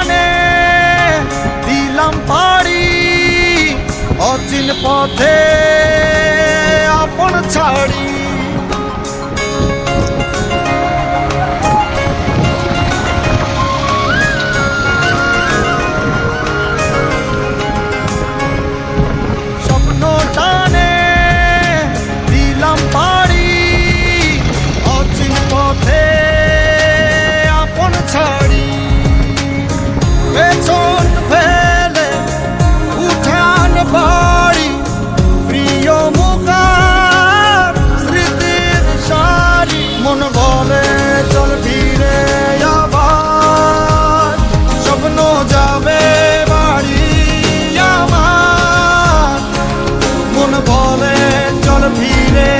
জীবনে দিলাম পারি অচিন পথে আপন ছাড়ি। স্বপ্ন টানে দিলাম pire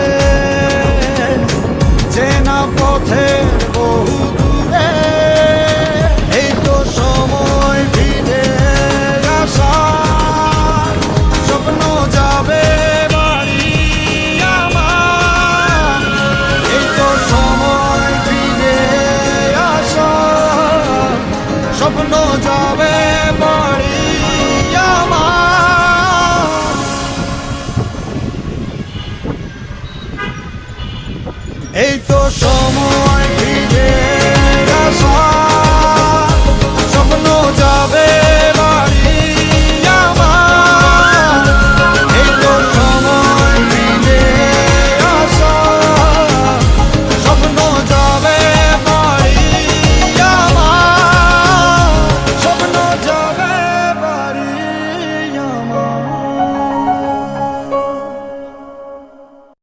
পথে এই তো সময়